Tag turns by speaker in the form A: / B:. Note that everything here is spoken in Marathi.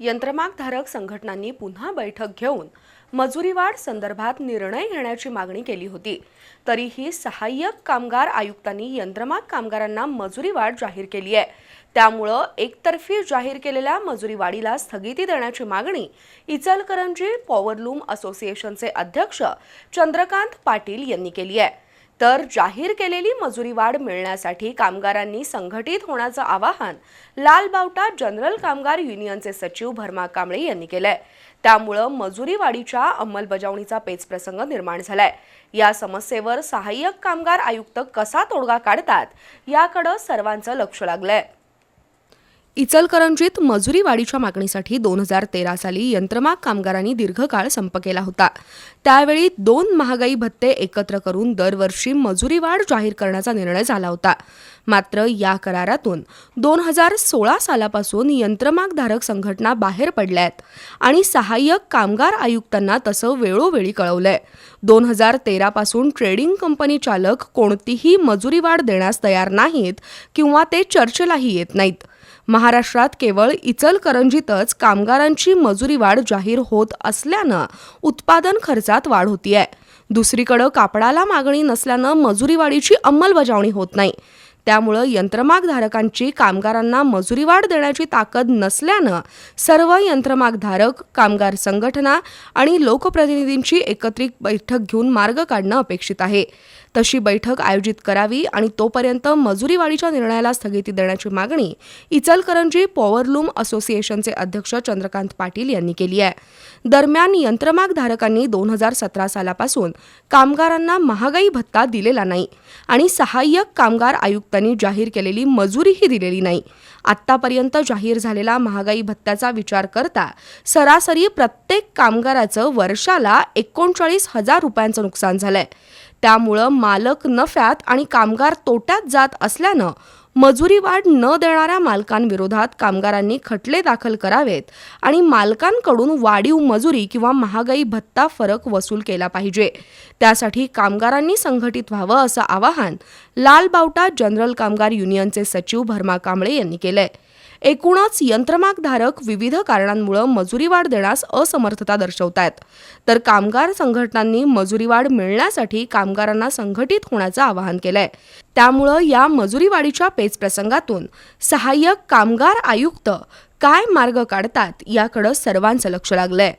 A: यंत्रमागधारक संघटनांनी पुन्हा बैठक घेऊन मजुरी वाढ संदर्भात निर्णय घेण्याची मागणी केली होती. तरीही सहाय्यक कामगार आयुक्तांनी यंत्रमाग कामगारांना मजुरी वाढ जाहीर केली आहे. त्यामुळं एकतर्फी जाहीर केलेल्या मजुरी वाढीला स्थगिती देण्याची मागणी इचलकरंजी पॉवरलूम असोसिएशनचे अध्यक्ष चंद्रकांत पाटील यांनी केली आहे. तर जाहीर केलेली मजुरी वाढ मिळण्यासाठी कामगारांनी संघटित होण्याचं आवाहन लाल बावटा जनरल कामगार युनियनचे सचिव भरमा कांबळे यांनी केलंय. त्यामुळं मजुरी वाढीच्या अंमलबजावणीचा पेचप्रसंग निर्माण झालाय. या समस्येवर सहाय्यक कामगार आयुक्त कसा तोडगा काढतात याकडं सर्वांचं लक्ष लागलंय. इचलकरंजीत मजुरी वाढीच्या मागणीसाठी दोन हजार तेरा साली यंत्रमाग कामगारांनी दीर्घकाळ संप केला होता. त्यावेळी दोन महागाई भत्ते एकत्र करून दरवर्षी मजुरी वाढ जाहीर करण्याचा निर्णय झाला होता. मात्र या करारातून दोन हजार सोळा सालापासून यंत्रमागधारक संघटना बाहेर पडल्या आहेत आणि सहाय्यक कामगार आयुक्तांना तसं वेळोवेळी कळवलंय. दोन हजार तेरापासून ट्रेडिंग कंपनी चालक कोणतीही मजुरी वाढ देण्यास तयार नाहीत किंवा ते चर्चेलाही येत नाहीत. महाराष्ट्रात केवळ इचलकरंजीतच कामगारांची मजुरी वाढ जाहीर होत असल्यानं उत्पादन खर्चात वाढ होतीये. दुसरीकडं कापडाला मागणी नसल्यानं मजुरी वाढीची अंमलबजावणी होत नाही. त्यामुळं यंत्रमागधारकांची कामगारांना मजुरी वाढ देण्याची ताकद नसल्यानं सर्व यंत्रमागधारक कामगार संघटना आणि लोकप्रतिनिधींची एकत्रित बैठक घेऊन मार्ग काढणं अपेक्षित आहे. तशी बैठक आयोजित करावी आणि तोपर्यंत मजुरी वाढीच्या निर्णयाला स्थगिती देण्याची मागणी इचलकरंजी पॉवरलूम असोसिएशनचे अध्यक्ष चंद्रकांत पाटील यांनी केली आहे. दरम्यान यंत्रमागधारकांनी दोन हजार सतरा सालापासून कामगारांना महागाई भत्ता दिलेला नाही आणि सहाय्यक कामगार आयुक्त आयुक्तांनी जाहीर केलेली मजुरीही दिलेली नाही. आत्तापर्यंत जाहीर झालेला महागाई भत्त्याचा विचार करता सरासरी प्रत्येक कामगाराचं वर्षाला एकोणचाळीस हजार रुपयांचं नुकसान झालंय. त्यामुळं मालक नफ्यात आणि कामगार तोट्यात जात असल्यानं मजुरी वाढ न देणाऱ्या मालकांविरोधात कामगारांनी खटले दाखल करावेत आणि मालकांकडून वाढीव मजुरी किंवा महागाई भत्ता फरक वसूल केला पाहिजे. त्यासाठी कामगारांनी संघटित व्हावं असं आवाहन लाल बावटा जनरल कामगार युनियनचे सचिव भरमा कांबळे यांनी केलंय. एकूणच यंत्रमागधारक विविध कारणांमुळे मजुरी वाढ देण्यास असमर्थता दर्शवतायत. तर कामगार संघटनांनी मजुरी वाढ मिळण्यासाठी कामगारांना संघटित होण्याचं आवाहन केलंय. त्यामुळं या मजुरी वाढीच्या पेचप्रसंगातून सहाय्यक कामगार आयुक्त काय मार्ग काढतात याकडं सर्वांचं लक्ष लागलंय.